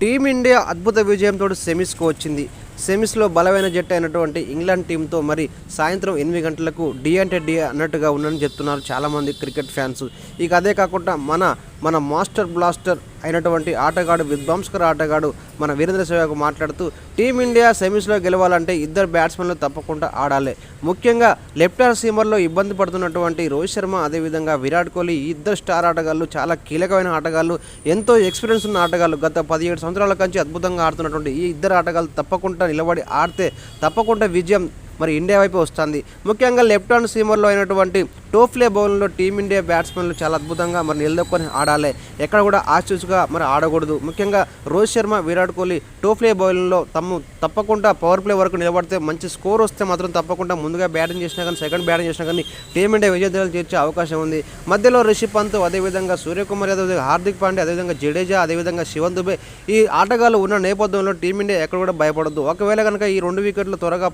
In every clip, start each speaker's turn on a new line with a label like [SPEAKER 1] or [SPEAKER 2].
[SPEAKER 1] Team India అద్భుత విజయంతో సెమీస్కు వచ్చింది. సెమీస్లో బలమైన జట్టు అయినటువంటి ఇంగ్లాండ్ టీంతో మరి సాయంత్రం ఎనిమిది గంటలకు డి అంటే డి అన్నట్టుగా ఉందని చెప్తున్నారు చాలామంది క్రికెట్ ఫ్యాన్స్. ఇక అదే కాకుండా మన మన మాస్టర్ బ్లాస్టర్ అయినటువంటి ఆటగాడు విధ్వంసకర ఆటగాడు మన వీరేంద్ర సేవకు మాట్లాడుతూ టీమిండియా సెమీస్లో గెలవాలంటే ఇద్దరు బ్యాట్స్మెన్లు తప్పకుండా ఆడాలి. ముఖ్యంగా లెఫ్ట్ హ్యాండ్ సీమర్లో ఇబ్బంది పడుతున్నటువంటి రోహిత్ శర్మ అదేవిధంగా విరాట్ కోహ్లీ ఇద్దరు స్టార్ ఆటగాళ్ళు చాలా కీలకమైన ఆటగాళ్ళు ఎంతో ఎక్స్పీరియన్స్ ఉన్న ఆటగాళ్ళు గత పదిహేడు సంవత్సరాల కంచి అద్భుతంగా ఆడుతున్నటువంటి ఈ ఇద్దరు ఆటగాళ్ళు తప్పకుండా నిలబడి ఆడితే తప్పకుండా విజయం మరి ఇండియా వైపు వస్తుంది. ముఖ్యంగా లెఫ్ట్ హ్యాండ్ సీమర్లో అయినటువంటి టోఫ్లే బౌలింగ్లో టీమిండియా బ్యాట్స్మెన్లు చాలా అద్భుతంగా మరి నిలదొక్కొని ఆడాలి. ఎక్కడ కూడా ఆశూసుగా మరి ఆడకూడదు. ముఖ్యంగా రోహిత్ శర్మ విరాట్ కోహ్లీ టోఫ్లే బౌలింగ్లో తమ్ము తప్పకుండా పవర్ ప్లే వరకు నిలబడితే మంచి స్కోర్ వస్తే మాత్రం తప్పకుండా ముందుగా బ్యాటింగ్ చేసినా కానీ సెకండ్ బ్యాటింగ్ చేసినా కానీ టీమిండియా విజయదాలు చేర్చే అవకాశం ఉంది. మధ్యలో రిషి పంత్ అదేవిధంగా సూర్యకుమార్ యాదవ్ హార్దిక్ పాండే అదేవిధంగా జడేజా అదేవిధంగా శివన్ దుబే ఈ ఆటగాళ్ళు ఉన్న నేపథ్యంలో టీమిండియా ఎక్కడ కూడా భయపడద్దు. ఒకవేళ కనుక ఈ రెండు వికెట్లు త్వరగా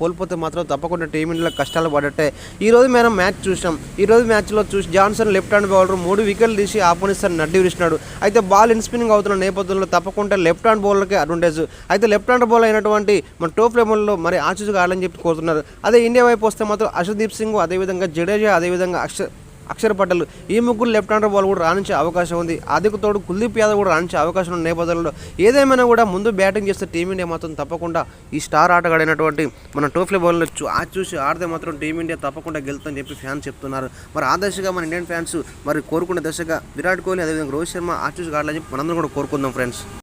[SPEAKER 1] కోల్పో లేకపోతే మాత్రం తప్పకుండా టీమిండియాలో కష్టాలు పడట్టే. ఈ రోజు మనం మ్యాచ్ చూసాం. ఈ రోజు మ్యాచ్లో చూసి జాన్సన్ లెఫ్ట్ హ్యాండ్ బౌలర్ మూడు వికెట్లు తీసి ఆపోనిస్తాను నడ్డి విరిచినాడు అయితే బాల్ ఇన్ స్పిన్నింగ్ అవుతున్న నేపథ్యంలో తప్పకుండా లెఫ్ట్ హ్యాండ్ బౌలర్కి అడ్వాంటేజ్. అయితే లెఫ్ట్ హ్యాండ్ బౌలర్ అయినటువంటి మన టోప్ లెవెల్లో మరి ఆచూసుగా ఆడాలని చెప్పి కోరుతున్నారు. అదే ఇండియా వైపు వస్తే మాత్రం అర్షదీప్ సింగ్ అదేవిధంగా జడేజా అదేవిధంగా అక్షర్ అక్షర్ పటేల్ ఈ ముగ్గురు లెఫ్ట్ హ్యాండర్ బాల్ కూడా రాణించే అవకాశం ఉంది. అదికు తోడు కుల్దీప్ యాదవ్ కూడా రాణించే అవకాశం ఉన్న నేపథ్యంలో ఏదేమైనా కూడా ముందు బ్యాటింగ్ చేస్తే టీమిండియా మాత్రం తప్పకుండా ఈ స్టార్ ఆటగాడైనటువంటి మన టోఫ్లీ బౌల్ని ఆ చూసి ఆడితే మాత్రం టీమిండియా తప్పకుండా గెలుతుందని చెప్పి ఫ్యాన్స్ చెప్తున్నారు. మరి ఆ దశగా మన ఇండియన్ ఫ్యాన్స్ మరి కోరుకునే దశగా విరాట్ కోహ్లీ అదేవిధంగా రోహిత్ శర్మ ఆ చూసి ఆడాలని చెప్పి మనందరం కూడా కోరుకుందాం ఫ్రెండ్స్.